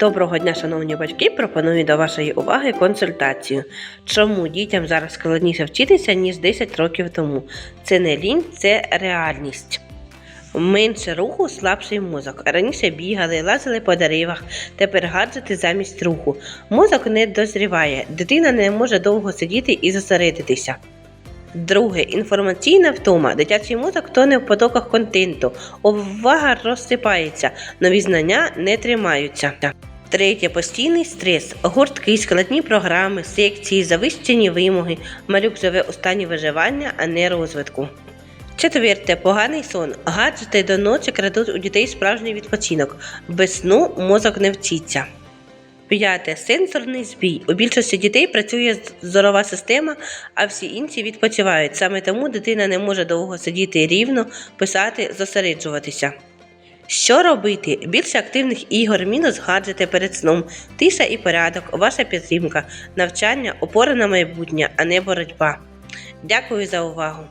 Доброго дня, шановні батьки! Пропоную до вашої уваги консультацію. Чому дітям зараз складніше вчитися, ніж 10 років тому? Це не лінь, це реальність. Менше руху, слабший мозок. Раніше бігали, лазили по деревах, тепер гаджети замість руху. Мозок не дозріває, дитина не може довго сидіти і зосередитися. Друге інформаційна втома. Дитячий мозок тоне в потоках контенту, увага розсипається, нові знання не тримаються. Третє постійний стрес, гуртки, складні програми, секції, завищені вимоги. Малюк живе у стані виживання, а не розвитку. Четверте поганий сон. Гаджети до ночі крадуть у дітей справжній відпочинок. Без сну мозок не вчиться. П'яте сенсорний збій. У більшості дітей працює зорова система, а всі інші відпочивають. Саме тому дитина не може довго сидіти рівно, писати, зосереджуватися. Що робити? Більше активних ігор, мінус гаджети перед сном, тиша і порядок, ваша підтримка, навчання, опора на майбутнє, а не боротьба. Дякую за увагу!